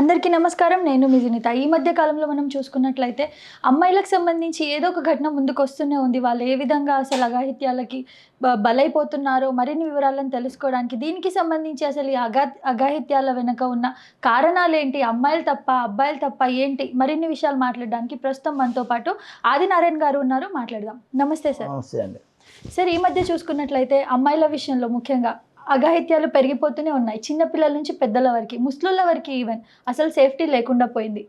అందరికీ నమస్కారం. నేను మీ వినిత ఈ మధ్య కాలంలో మనం చూసుకున్నట్లయితే అమ్మాయిలకు సంబంధించి ఏదో ఒక ఘటన ముందుకు వస్తూనే ఉంది. వాళ్ళు ఏ విధంగా అసలు అఘాయిత్యాలకి బ- బలైపోతున్నారో మరిన్ని వివరాలను తెలుసుకోవడానికి దీనికి సంబంధించి అసలు ఈ అగా అఘాయిత్యాల వెనుక ఉన్న కారణాలు ఏంటి అమ్మాయిలు తప్ప అబ్బాయిలు తప్ప ఏంటి? మరిన్ని విషయాలు మాట్లాడడానికి ప్రస్తుతం మనతో పాటు ఆదినారాయణ గారు ఉన్నారు. మాట్లాడదాం. నమస్తే సార్. నమస్తే అండి. సార్ ఈ మధ్య చూసుకున్నట్లయితే అమ్మాయిల విషయంలో ముఖ్యంగా అఘాయిత్యాలు పెరిగిపోతూనే ఉన్నాయి. చిన్నపిల్లల నుంచి పెద్దల వరకు ముస్లింల వరకు ఈవెన్ అసలు సేఫ్టీ లేకుండా పోయింది.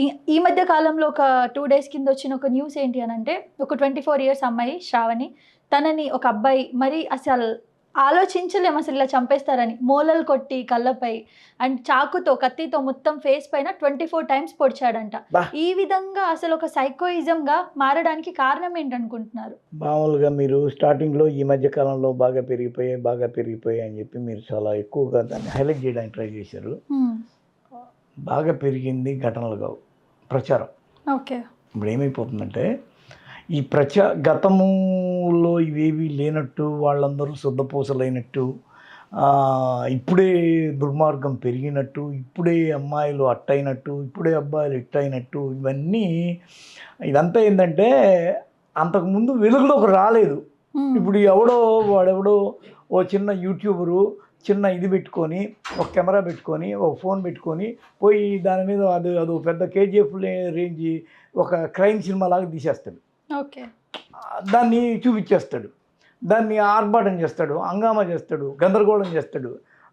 ఈ ఈ మధ్య కాలంలో ఒక టూ డేస్ కింద వచ్చిన ఒక న్యూస్ ఏంటి అని అంటే ఒక ట్వంటీ ఫోర్ ఇయర్స్ అమ్మాయి శ్రావణి తనని ఒక అబ్బాయి మరి అసలు ఆలోచించలేము అసలు ఇలా చంపేస్తారని. మూలలు కొట్టి కళ్ళపై అండ్ చాకుతో కత్తితో మొత్తం ఫేస్ పైన ట్వంటీ ఫోర్ టైమ్స్ పొడిచాడంట. ఈ విధంగా అసలు ఒక సైకోయిజంగా మారడానికి కారణం ఏంటనుకుంటున్నారు? మామూలుగా మీరు స్టార్టింగ్లో ఈ మధ్య కాలంలో బాగా పెరిగిపోయాయి బాగా పెరిగిపోయాయి అని చెప్పి మీరు చాలా ఎక్కువగా దాన్ని హైలైట్ చేయడానికి ట్రై చేశారు. బాగా పెరిగింది ఘటనలు కావు. ప్రచారం. ఓకే. ఇప్పుడు ఏమైపోతుందంటే ఈ ప్రచా గతములో ఇవేవి లేనట్టు వాళ్ళందరూ శుద్ధపూసలైనట్టు ఇప్పుడే దుర్మార్గం పెరిగినట్టు ఇప్పుడే అమ్మాయిలు అట్టయినట్టు ఇప్పుడే అబ్బాయిలు ఇట్టయినట్టు ఇవన్నీ ఇదంతా ఏంటంటే అంతకుముందు వెలుగులోకి రాలేదు. ఇప్పుడు ఎవడో వాడెవడో ఓ చిన్న యూట్యూబరు చిన్న ఇది పెట్టుకొని ఒక కెమెరా పెట్టుకొని ఒక ఫోన్ పెట్టుకొని పోయి దాని మీద అది అది పెద్ద కేజీఎఫ్ రేంజ్ ఒక క్రైమ్ సినిమా లాగా తీసేస్తాడు. ఓకే. దాన్ని చూపించేస్తాడు దాన్ని ఆర్భాటం చేస్తాడు హంగామా చేస్తాడు గందరగోళం చేస్తాడు.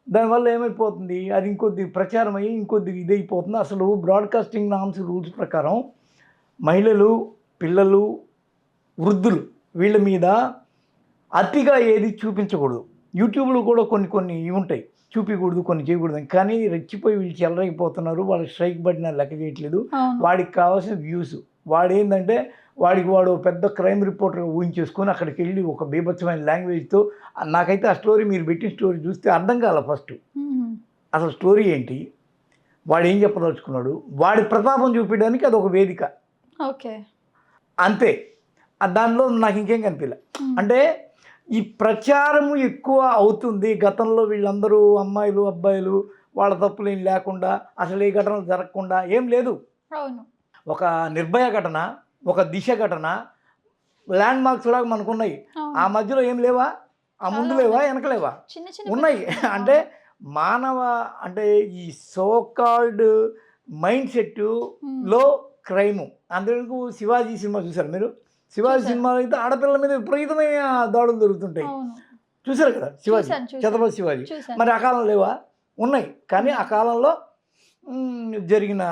దానివల్ల ఏమైపోతుంది? అది ఇంకొద్ది ప్రచారం అయ్యి ఇంకొద్ది ఇదైపోతుంది. అసలు బ్రాడ్కాస్టింగ్ నామ్స్ రూల్స్ ప్రకారం మహిళలు పిల్లలు వృద్ధులు వీళ్ళ మీద అతిగా ఏది చూపించకూడదు. యూట్యూబ్లో కూడా కొన్ని కొన్ని ఇవి ఉంటాయి. చూపించకూడదు కొన్ని చేయకూడదు. కానీ రెచ్చిపోయి వీళ్ళు చెలరైపోతున్నారు వాళ్ళకి స్ట్రైక్ పడిన లెక్క చేయట్లేదు. వాడికి కావాల్సిన వ్యూస్ వాడు ఏంటంటే వాడికి వాడు పెద్ద క్రైమ్ రిపోర్టర్ ఊహించేసుకొని అక్కడికి వెళ్ళి ఒక బీభత్సమైన లాంగ్వేజ్తో నాకైతే ఆ స్టోరీ మీరు పెట్టిన స్టోరీ చూస్తే అర్థం కాల ఫస్ట్. అసలు స్టోరీ ఏంటి? వాడు ఏం చెప్పదలుచుకున్నాడు? వాడి ప్రతాపం చూపించడానికి అది ఒక వేదిక. ఓకే. అంతే. దానిలో నాకు ఇంకేం కనిపించలే. అంటే ఈ ప్రచారము ఎక్కువ అవుతుంది. గతంలో వీళ్ళందరూ అమ్మాయిలు అబ్బాయిలు వాళ్ళ తప్పులేం లేకుండా అసలు ఏ ఘటనలు జరగకుండా ఏం లేదు. అవును. ఒక నిర్భయ ఘటన ఒక దిశ ఘటన ల్యాండ్ మార్క్స్ లాగా మనకు ఉన్నాయి. ఆ మధ్యలో ఏం లేవా? ఆ ముందు లేవా. వెనక లేవా? ఉన్నాయి. అంటే మానవ అంటే ఈ సోకాల్డ్ మైండ్ సెట్. లో క్రైమ్ అందుకు శివాజీ సినిమా చూసారు మీరు? శివాజీ. సినిమాలో అయితే ఆడపిల్లల మీద విపరీతమైన దాడులు జరుగుతుంటాయి. చూసారు కదా శివాజీ. ఛత్రపతి శివాజీ. మరి ఆ లేవా? ఉన్నాయి. కానీ ఆ కాలంలో జరిగిన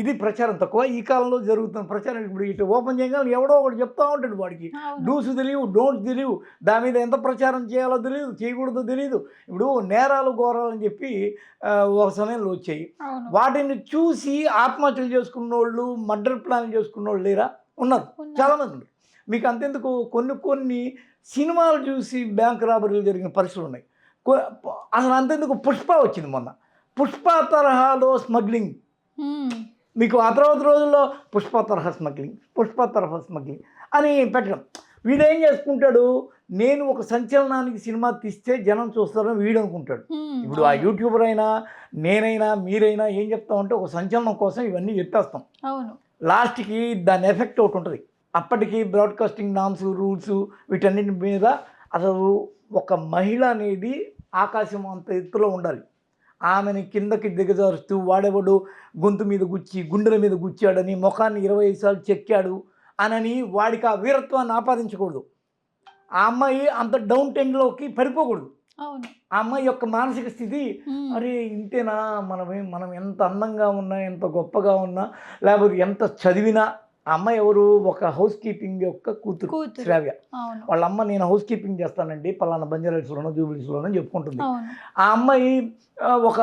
ఇది ప్రచారం తక్కువ. ఈ కాలంలో జరుగుతున్న ప్రచారం ఇప్పుడు ఇటు ఓపెన్ చేయగానే ఎవడో ఒకటి చెప్తా ఉంటాడు వాడికి. డూస్ తెలియవు డోంట్స్ తెలియవు దాని మీద ఎంత ప్రచారం చేయాలో తెలియదు చేయకూడదో తెలియదు ఇప్పుడు నేరాలు ఘోరాలు అని చెప్పి ఒక సమయంలో వచ్చాయి. వాటిని చూసి ఆత్మహత్యలు చేసుకున్న వాళ్ళు మర్డర్ ప్లాన్ చేసుకున్న వాళ్ళు లేరా? ఉన్నారు. చాలామంది ఉన్నారు. మీకు అంతెందుకు? కొన్ని కొన్ని సినిమాలు చూసి బ్యాంక్ రాబరీలు జరిగిన పరిస్థితులు ఉన్నాయి. అసలు అంతెందుకు? పుష్ప వచ్చింది మొన్న. పుష్ప తరహాలో స్మగ్లింగ్. మీకు ఆ తర్వాత రోజుల్లో పుష్ప తరహా స్మగ్లింగ్ పుష్ప తరహా స్మగ్లింగ్ అని పెట్టడం. వీడేం చేసుకుంటాడు? నేను ఒక సంచలనానికి సినిమా తీస్తే జనం చూస్తారని వీడు అనుకుంటాడు. ఇప్పుడు ఆ యూట్యూబర్ అయినా నేనైనా మీరైనా ఏం చెప్తామంటే ఒక సంచలనం కోసం ఇవన్నీ చెప్పేస్తాం అవును. లాస్ట్కి దాని ఎఫెక్ట్ ఒకటి ఉంటుంది. అప్పటికి బ్రాడ్కాస్టింగ్ నామ్స్ రూల్స్ వీటన్నిటి మీద అసలు ఒక మహిళ అనేది ఆకాశం అంత ఎత్తులో ఉండాలి. ఆమెని కిందకి దిగజారుస్తూ వాడెవడు గొంతు మీద గుచ్చి గుండెల మీద గుచ్చాడని ముఖాన్ని ఇరవై ఐదు సార్లు చెక్కాడు అనని వాడికి ఆ వీరత్వాన్ని ఆపాదించకూడదు. ఆ అమ్మాయి అంత డౌన్ టెన్లోకి పడిపోకూడదు. ఆ అమ్మాయి యొక్క మానసిక స్థితి. అరే ఇంతేనా? మనమే మనం ఎంత అందంగా ఉన్నా ఎంత గొప్పగా ఉన్నా లేకపోతే ఎంత చదివినా ఆ అమ్మాయి ఎవరు? ఒక హౌస్ కీపింగ్ యొక్క కూతురు. శ్రావ్య. వాళ్ళ అమ్మ నేను హౌస్ కీపింగ్ చేస్తానండి పలానా బంజారాయిల్స్లోనో జూబిలీస్లోనో చెప్పుకుంటుంది. ఆ అమ్మాయి ఒక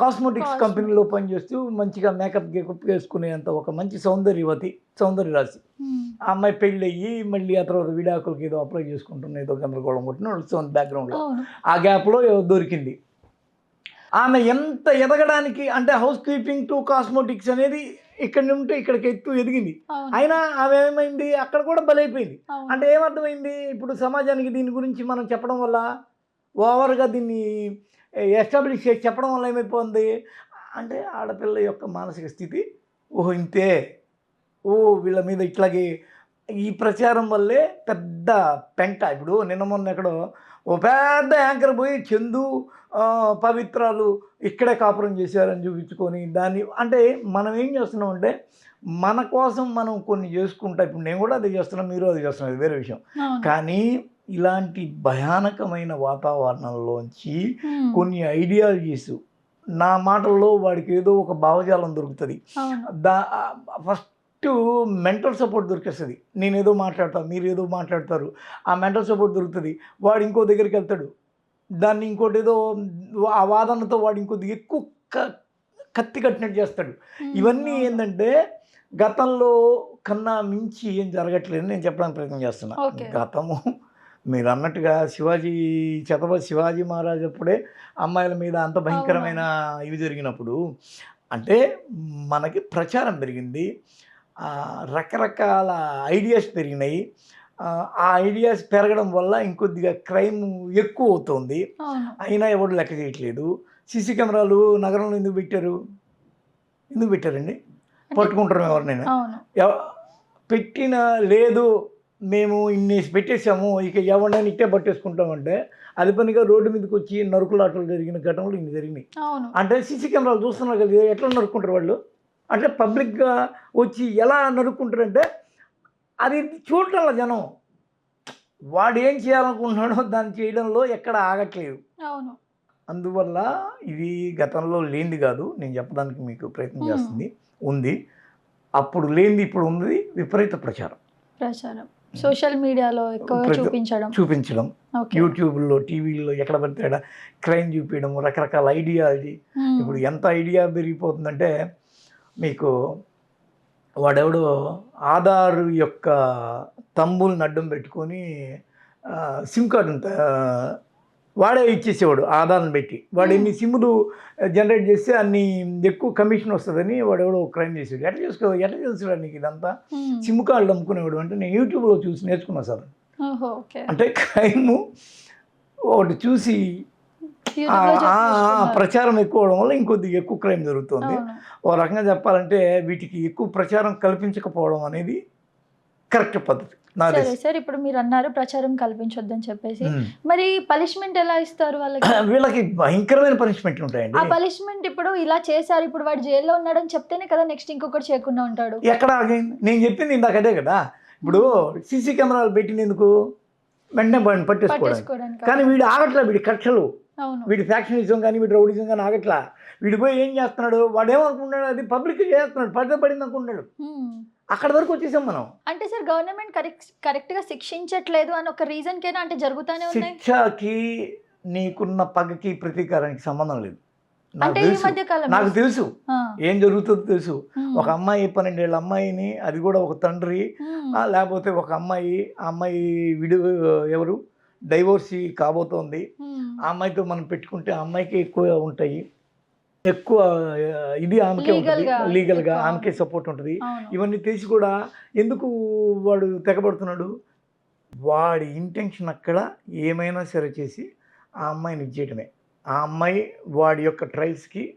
కాస్మెటిక్స్. కంపెనీలో పనిచేస్తూ మంచిగా మేకప్ గేకప్ వేసుకునేంత ఒక మంచి సౌందర్యవతి సౌందర్య రాశి. ఆ అమ్మాయి పెళ్ళి అయ్యి మళ్ళీ ఆ తర్వాత విడాకులకి ఏదో అప్లై చేసుకుంటున్న ఏదో గందరగోళం కొట్టిన నడుస్తుంది బ్యాక్గ్రౌండ్లో. ఆ గ్యాప్లో దొరికింది? ఆమె ఎంత ఎదగడానికి అంటే హౌస్ కీపింగ్ టు కాస్మోటిక్స్ అనేది ఇక్కడ నుండి ఇక్కడికి ఎత్తు ఎదిగింది. అయినా ఆమె ఏమైంది? అక్కడ కూడా బలైపోయింది. అంటే ఏమర్థమైంది? ఇప్పుడు సమాజానికి దీని గురించి మనం చెప్పడం వల్ల ఓవర్గా దీన్ని ఎస్టాబ్లిష్ చేసి చెప్పడం వల్ల ఏమైపోతుంది అంటే ఆడపిల్ల యొక్క మానసిక స్థితి ఓహో ఇంతే. ఓ వీళ్ళ మీద ఇట్లాగే ఈ ప్రచారం వల్లే పెద్ద పెంట. ఇప్పుడు నిన్న మొన్న ఎక్కడో ఓ పెద్ద యాంకర్ పోయి చందు పవిత్రాలు ఇక్కడే కాపురం చేశారని చూపించుకొని దాన్ని అంటే మనం ఏం చేస్తున్నాం అంటే మన కోసం మనం కొన్ని చేసుకుంటా ఇప్పుడు నేను కూడా అదే చేస్తున్నాను మీరు అది చేస్తున్నారు అది వేరే విషయం. కానీ ఇలాంటి భయానకమైన వాతావరణంలోంచి కొన్ని ఐడియాలజీస్ నా మాటల్లో వాడికి ఏదో ఒక భావజాలం దొరుకుతుంది. దా ఫస్ట్ మెంటల్ సపోర్ట్ దొరికేస్తుంది. నేను ఏదో మాట్లాడతాను మీరు ఏదో మాట్లాడతారు ఆ మెంటల్ సపోర్ట్ దొరుకుతుంది. వాడు ఇంకో దగ్గరికి వెళ్తాడు. దాన్ని ఇంకోటి ఏదో ఆ వాదనతో వాడు ఇంకొద్ది ఎక్కువ కత్తి కట్టినట్టు చేస్తాడు. ఇవన్నీ. ఏంటంటే గతంలో కన్నా మించి ఏం జరగట్లేదు నేను చెప్పడానికి ప్రయత్నం చేస్తున్నా. గతము మీరు అన్నట్టుగా శివాజీ ఛత్రపతి శివాజీ మహారాజ్ అప్పుడే అమ్మాయిల మీద అంత భయంకరమైన ఇవి జరిగినప్పుడు అంటే మనకి ప్రచారం పెరిగింది. రకరకాల ఐడియాస్ పెరిగినాయి. ఆ, ఐడియాస్ పెరగడం వల్ల ఇంకొద్దిగా క్రైమ్ ఎక్కువ అవుతుంది అయినా ఎవడు లెక్క చేయట్లేదు. సీసీ కెమెరాలు నగరంలో ఎందుకు పెట్టారు? ఎందుకు పెట్టారండి? పట్టుకుంటారు ఎవరినైనా. పెట్టిన లేదు మేము ఇన్ని పెట్టేసాము ఇక ఎవరినైనా ఇట్టే పట్టేసుకుంటామంటే అది పనిగా రోడ్డు మీదకి వచ్చి నరుకులాటలు జరిగిన ఘటనలు ఇన్ని జరిగినాయి. అంటే సీసీ కెమెరాలు చూస్తున్నారు కదా ఎట్లా నరుక్కుంటారు వాళ్ళు? అంటే పబ్లిక్గా వచ్చి ఎలా నరుక్కుంటారంటే అది చూడటం జనం. వాడు ఏం చేయాలనుకుంటున్నాడో దాన్ని చేయడంలో ఎక్కడ ఆగట్లేదు. అవును. అందువల్ల ఇది గతంలో లేనిది కాదు. నేను చెప్పడానికి మీకు ప్రయత్నం. చేస్తుంది. ఉంది. అప్పుడు లేనిది ఇప్పుడు ఉంది విపరీత ప్రచారం. ప్రచారం. సోషల్ మీడియాలో ఎక్కువగా ప్రతి- చూపించడం. చూపించడం. యూట్యూబ్లో టీవీలో ఎక్కడ పడితే క్రైమ్ చూపించడం రకరకాల ఐడియాలజీ ఇప్పుడు ఎంత ఐడియా పెరిగిపోతుందంటే మీకు వాడెవడో ఆధార్ యొక్క తంబుల్ని అడ్డం పెట్టుకొని సిమ్ కార్డుని త- వాడే ఇచ్చేసేవాడు ఆధార్ని పెట్టి. వాడు ఎన్ని సిమ్లు జనరేట్ చేస్తే అన్ని ఎక్కువ కమిషన్ వస్తుందని వాడు ఎవడో క్రైమ్ చేసాడు ఎట్లా చేసుకో ఎట్లా తెలుసురా నీకు ఇదంతా? సిమ్ కార్డులు అమ్ముకునేవాడు అంటే నేను యూట్యూబ్లో చూసి నేర్చుకున్నా సార్. అంటే క్రైమ్ ఒకటి చూసి ప్రచారం ఎక్కువ అవడం వల్ల ఇంకొద్దిగా ఎక్కువ క్రైమ్ జరుగుతుంది. ఓ రకంగా చెప్పాలంటే వీటికి ఎక్కువ ప్రచారం కల్పించకపోవడం అనేది కరెక్ట్ పద్ధతి. సరే సార్ ఇప్పుడు మీరు అన్నారు ప్రచారం కల్పించొద్దని చెప్పేసి. మరి పనిష్మెంట్ ఎలా ఇస్తారు వాళ్ళకి? వీళ్ళకి భయంకరమైన పనిష్మెంట్ ఉంటాయండి. ఆ పనిష్మెంట్ ఇప్పుడు ఇలా చేశారు ఇప్పుడు వాడు జైల్లో ఉన్నాడని చెప్తేనే కదా నెక్స్ట్ ఇంకొకటి చేయకుండా ఉంటాడు. ఎక్కడ నేను చెప్పింది ఇందాక అదే కదా. ఇప్పుడు సీసీ కెమెరాలు పెట్టినందుకు వెంటనే వాడిని పట్టేసుకోవడానికి. కానీ వీడు ఆగట్లా వీడి కక్షలు. వీడి ఫ్యాక్షనిజం కానీ వీడి రౌడిజం కానీ ఆగట్లా. వీడు పోయి ఏం చేస్తున్నాడు? వాడు ఏమనుకుంటున్నాడు అది పబ్లిక్ చేస్తున్నాడు. పడితే పడింది అనుకుంటున్నాడు. అక్కడ వరకు వచ్చేసాం మనం. అంటే సార్ గవర్నమెంట్ కరెక్ట్గా శిక్షించట్లేదు అని ఒక రీజన్ కైనా అంటే జరుగుతానే ఉన్నాయి? శిక్షకి నీకున్న పగకి ప్రతీకారానికి సంబంధం లేదు. నాకు తెలుసు. నాకు తెలుసు. ఏం జరుగుతుందో తెలుసు. ఒక అమ్మాయి పన్నెండేళ్ళ అమ్మాయిని అది కూడా ఒక తండ్రి. లేకపోతే ఒక అమ్మాయి ఆ అమ్మాయి విడు ఎవరు? డైవోర్సీ కాబోతోంది. ఆ అమ్మాయితో మనం పెట్టుకుంటే ఆ అమ్మాయికి ఎక్కువ ఉంటాయి. ఎక్కువ ఇది ఆమెకే ఉంటుంది. లీగల్గా. ఆమెకే సపోర్ట్ ఉంటుంది. ఇవన్నీ తెలిసి కూడా ఎందుకు వాడు తెగబడుతున్నాడు? వాడి ఇంటెన్షన్ అక్కడ ఏమైనా సరే చేసి ఆ అమ్మాయిని ఇచ్చేయడమే ఆ అమ్మాయి వాడి యొక్క ట్రైల్స్కి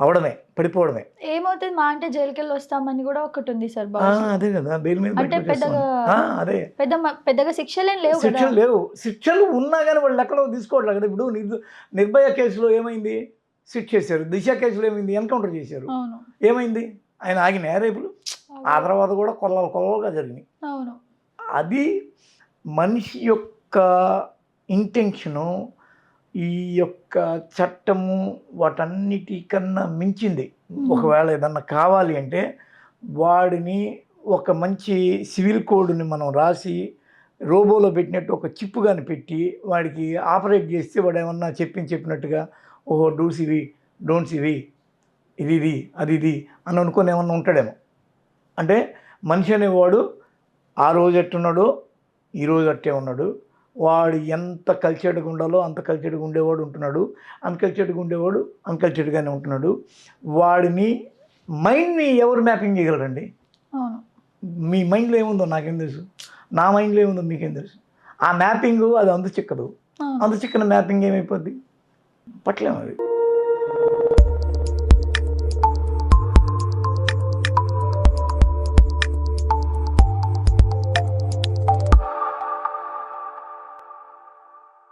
అవడమే పడిపోవడమే. ఏమవుతుంది? మా అంటే జైలుకి వెళ్ళి వస్తామని కూడా ఒకటి ఉంది సార్ అదే కదా బెయిల్ మీద అంటే. పెద్దగా- అదే. పెద్ద పెద్దగా శిక్షలేం లేవు శిక్షలు లేవు. శిక్షలు ఉన్నా కానీ వాళ్ళు ఎక్కడో తీసుకోవట్లేదు కదా. ఇప్పుడు నిర్భ నిర్భయ కేసులో ఏమైంది? శిక్ష చేశారు. దిశ కేసులో ఏమైంది? ఎన్కౌంటర్ చేశారు. ఏమైంది? ఆయన ఆగిన రేపులు ఆ తర్వాత కూడా కొల్లలు కొల్లలుగా జరిగినాయి. అది మనిషి యొక్క ఇంటెన్షను ఈ యొక్క చట్టము వాటన్నిటికన్నా మించింది. ఒకవేళ ఏదన్నా కావాలి అంటే వాడిని ఒక మంచి సివిల్ కోడ్ని మనం రాసి రోబోలో పెట్టినట్టు ఒక చిప్ కానీ పెట్టి వాడికి ఆపరేట్ చేస్తే వాడు ఏమన్నా చెప్పింది చెప్పినట్టుగా ఓహో డూస్ ఇవి డోంట్స్ ఇవి ఇది ఇది అది ఇది అని అనుకుని ఏమన్నా ఉంటాడేమో. అంటే మనిషి అనేవాడు ఆ రోజు ఎట్టున్నాడో ఈ రోజు అట్టే ఉన్నాడు వాడు ఎంత కల్చర్డ్గా ఉండాలో అంత కల్చర్డ్గా ఉండేవాడు ఉంటున్నాడు. అన్కల్చర్డ్గా ఉండేవాడు అన్కల్చర్డ్గానే ఉంటున్నాడు. వాడిని మైండ్ని ఎవరు మ్యాపింగ్ చేయగలరండి? మీ మైండ్లో ఏముందో నాకేం తెలుసు. నా మైండ్లో ఏముందో మీకేం తెలుసు. ఆ మ్యాపింగ్ అది అందు చిక్కదు. అందు చిక్కన మ్యాపింగ్ ఏమైపోద్ది? పట్లేము అది